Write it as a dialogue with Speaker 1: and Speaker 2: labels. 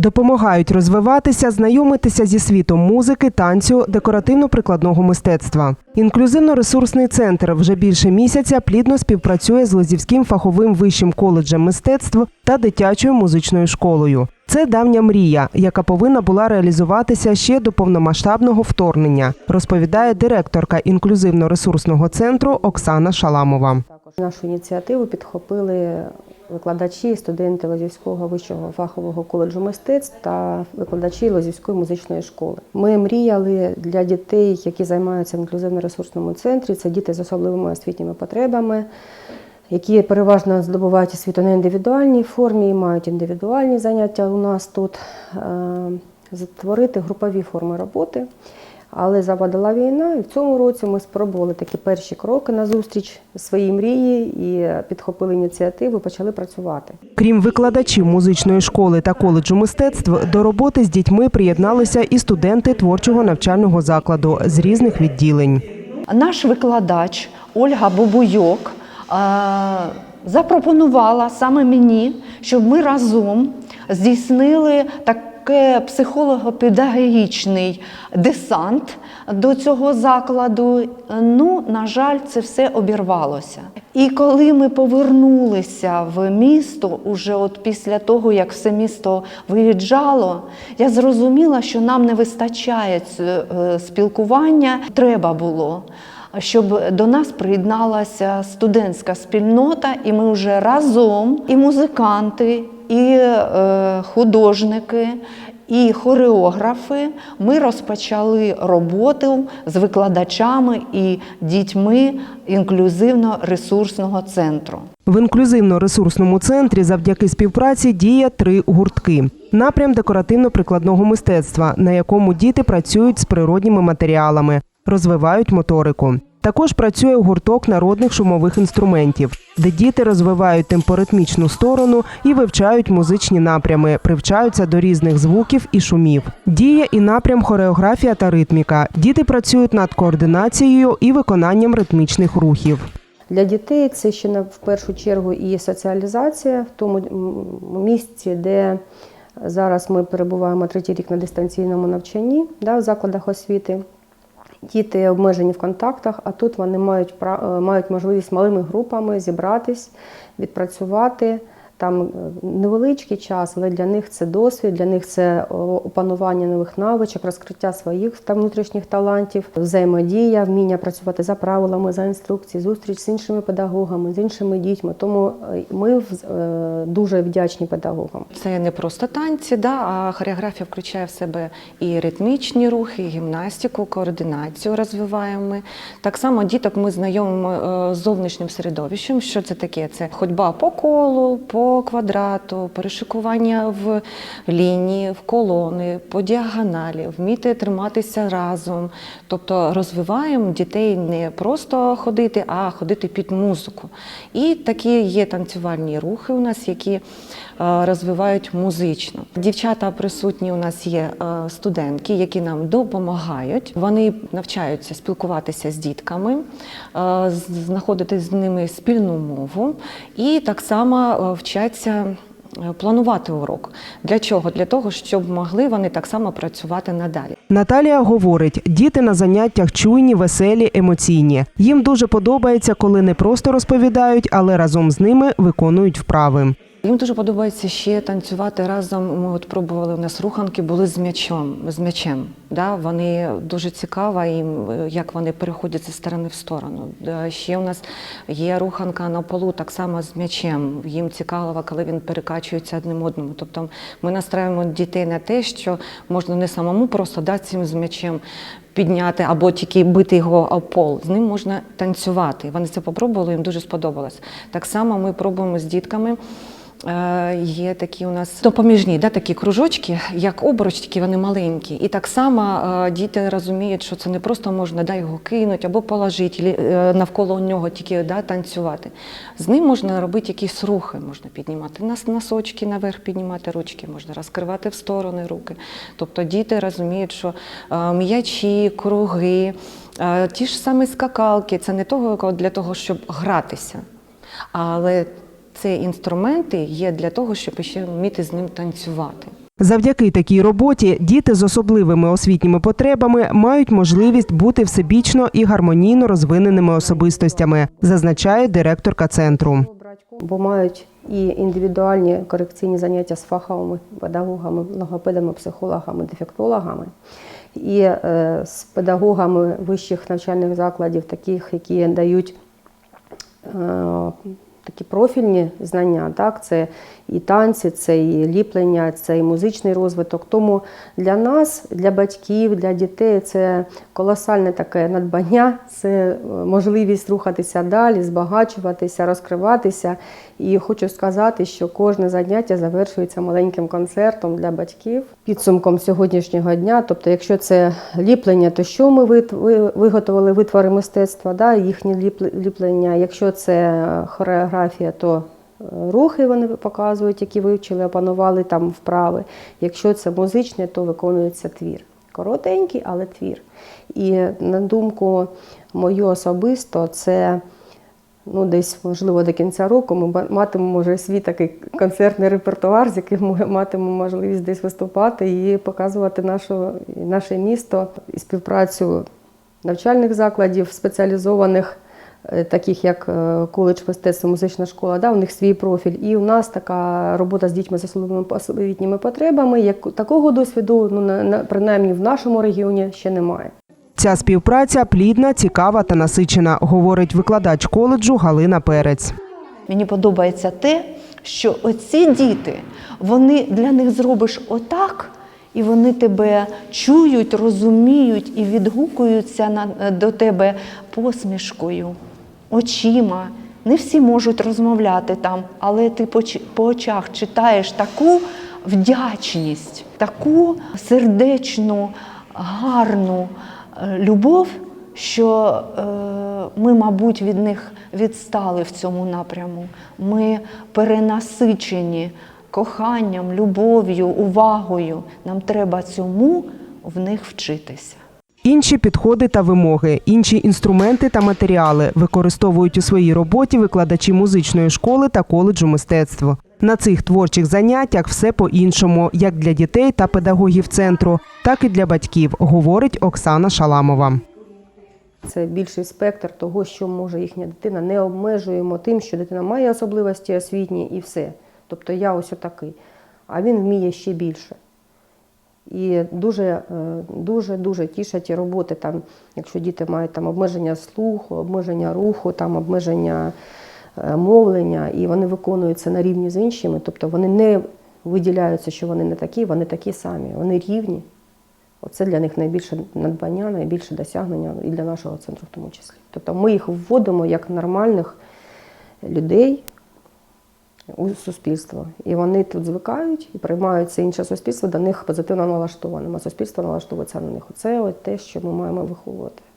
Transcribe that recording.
Speaker 1: Допомагають розвиватися, знайомитися зі світом музики, танцю, декоративно-прикладного мистецтва. Інклюзивно-ресурсний центр вже більше місяця плідно співпрацює з Лозівським фаховим вищим коледжем мистецтв та дитячою музичною школою. Це давня мрія, яка повинна була реалізуватися ще до повномасштабного вторгнення, розповідає директорка інклюзивно-ресурсного центру Оксана Шаламова.
Speaker 2: Нашу ініціативу підхопили викладачі, студенти Лозівського вищого фахового коледжу мистецтв та викладачі Лозівської музичної школи. Ми мріяли для дітей, які займаються в інклюзивно-ресурсному центрі. Це діти з особливими освітніми потребами, які переважно здобувають освіту на індивідуальній формі і мають індивідуальні заняття у нас тут. е, Створити групові форми роботи. Але завадила війна, і в цьому році ми спробували такі перші кроки на зустріч своїй мрії і підхопили ініціативу, почали працювати.
Speaker 1: Крім викладачів музичної школи та коледжу мистецтв, до роботи з дітьми приєдналися і студенти творчого навчального закладу з різних відділень.
Speaker 3: Наш викладач Ольга Бобуйок е, запропонувала саме мені, щоб ми разом здійснили таке психолого-педагогічний десант до цього закладу. Ну, на жаль, це все обірвалося. І коли ми повернулися в місто, уже от після того, як все місто виїжджало, я зрозуміла, що нам не вистачає е, спілкування. Треба було, щоб до нас приєдналася студентська спільнота, і ми вже разом, і музиканти, і е, художники. І хореографи ми розпочали роботу з викладачами і дітьми інклюзивно-ресурсного центру.
Speaker 1: В інклюзивно-ресурсному центрі завдяки співпраці діє три гуртки. Напрям декоративно-прикладного мистецтва, на якому діти працюють з природніми матеріалами, розвивають моторику. Також працює гурток народних шумових інструментів, де діти розвивають темпоритмічну сторону і вивчають музичні напрями, привчаються до різних звуків і шумів. Діє і напрям хореографія та ритміка. Діти працюють над координацією і виконанням ритмічних рухів.
Speaker 2: Для дітей це ще в першу чергу і соціалізація в тому місці, де зараз ми перебуваємо третій рік на дистанційному навчанні да, в закладах освіти. Діти обмежені в контактах, а тут вони мають, е, мають можливість малими групами зібратись, відпрацювати. Там е, невеличкий час, але для них це досвід, для них це опанування нових навичок, розкриття своїх та внутрішніх талантів, взаємодія, вміння працювати за правилами, за інструкцією, зустріч з іншими педагогами, з іншими дітьми. Тому е, ми е, дуже вдячні педагогам.
Speaker 4: Це не просто танці, да, а хореографія включає в себе і ритмічні рухи, і гімнастику, координацію розвиваємо. ми. Так само діток ми знайомимо з зовнішнім середовищем. Що це таке? Це ходьба по колу, по квадрату, перешикування в лінії, в колони, по діагоналі, вміти триматися разом. Тобто розвиваємо дітей не просто ходити, а ходити під музику. І такі є танцювальні рухи у нас, які е, розвивають музично. Дівчата присутні у нас є е, студентки, які нам допомагають. Вони навчаються спілкуватися з дітками, е, знаходити з ними спільну мову і так само е, вчаться. е, Планувати урок для чого? Для того, щоб могли вони так само працювати надалі.
Speaker 1: Наталія говорить, діти на заняттях чуйні, веселі, емоційні. Їм дуже подобається, коли не просто розповідають, але разом з ними виконують вправи.
Speaker 4: Їм дуже подобається ще танцювати разом. Ми от пробували у нас руханки, були з м'ячом. З м'ячем. Да? Вони дуже цікаво їм, як вони переходять зі сторони в сторону. Ще у нас є руханка на полу так само з м'ячем. Їм цікаво, коли він перекачується одним одному. Тобто ми настраюємо дітей на те, що можна не самому просто да, цим з м'ячем підняти або тільки бити його об пол. З ним можна танцювати. Вони це попробували, їм дуже сподобалось. Так само ми пробуємо з дітками. Е, Є такі у нас допоміжні, да, такі кружочки, як обруч, тільки вони маленькі. І так само е, діти розуміють, що це не просто можна да, його кинути або положити е, навколо нього тільки да, танцювати. З ним можна робити якісь рухи, можна піднімати носочки наверх, піднімати ручки, можна розкривати в сторони руки. Тобто діти розуміють, що м'ячі, круги, ті ж самі скакалки це не того для того, щоб гратися. Але ці інструменти є для того, щоб ще вміти з ним танцювати.
Speaker 1: Завдяки такій роботі діти з особливими освітніми потребами мають можливість бути всебічно і гармонійно розвиненими особистостями, зазначає директорка центру.
Speaker 2: Бо мають і індивідуальні корекційні заняття з фаховими педагогами, логопедами, психологами, дефектологами, і е, з педагогами вищих навчальних закладів, таких, які дають е, такі профільні знання. Так? Це і танці, це і ліплення, це і музичний розвиток. Тому для нас, для батьків, для дітей це колосальне таке надбання, це е, можливість рухатися далі, збагачуватися, розкриватися. І хочу сказати, що кожне заняття завершується маленьким концертом для батьків. Підсумком сьогоднішнього дня, тобто, якщо це ліплення, то що ми виготовили витвори мистецтва, да, їхні ліплення. Якщо це хореографія, то е, рухи вони показують, які вивчили, опанували там вправи. Якщо це музичне, то виконується твір. Коротенький, але твір. І на думку мою особисто, це ну, десь, можливо, до кінця року ми матимемо вже свій такий концертний репертуар, з яким ми матимемо можливість десь виступати і показувати нашу, наше місто і співпрацю навчальних закладів спеціалізованих. Е, Таких як е, коледж мистецтва, музична школа, да, у них свій профіль. І у нас така робота з дітьми з особливими освітніми потребами. Як такого досвіду, ну на, на принаймні в нашому регіоні ще немає.
Speaker 1: Ця співпраця плідна, цікава та насичена, говорить викладач коледжу Галина Перець.
Speaker 3: Мені подобається те, що оці діти, вони для них зробиш отак, і вони тебе чують, розуміють і відгукуються на, до тебе посмішкою, очима. Не всі можуть розмовляти там, але ти по, очах читаєш таку вдячність, таку сердечну, гарну е, любов, що е, ми, мабуть, від них відстали в цьому напряму. Ми перенасичені коханням, любов'ю, увагою. Нам треба цьому в них вчитися.
Speaker 1: Інші підходи та вимоги, інші інструменти та матеріали використовують у своїй роботі викладачі музичної школи та коледжу мистецтв. На цих творчих заняттях все по-іншому, як для дітей та педагогів центру, так і для батьків, говорить Оксана Шаламова.
Speaker 2: Це більший спектр того, що може їхня дитина. Не обмежуємо тим, що дитина має особливості освітні і все. Тобто я ось отакий. А він вміє ще більше. І дуже, е, дуже, дуже тішать роботи, там, якщо діти мають там обмеження слуху, обмеження руху, там обмеження е, мовлення, і вони виконуються на рівні з іншими. Тобто вони не виділяються, що вони не такі, вони такі самі, вони рівні. Оце для них найбільше надбання, найбільше досягнення і для нашого центру в тому числі. Тобто ми їх вводимо як нормальних людей у суспільство. І вони тут звикають і приймають це інше суспільство до них позитивно налаштованим, а суспільство налаштовується на них. Оце те, що ми маємо виховувати.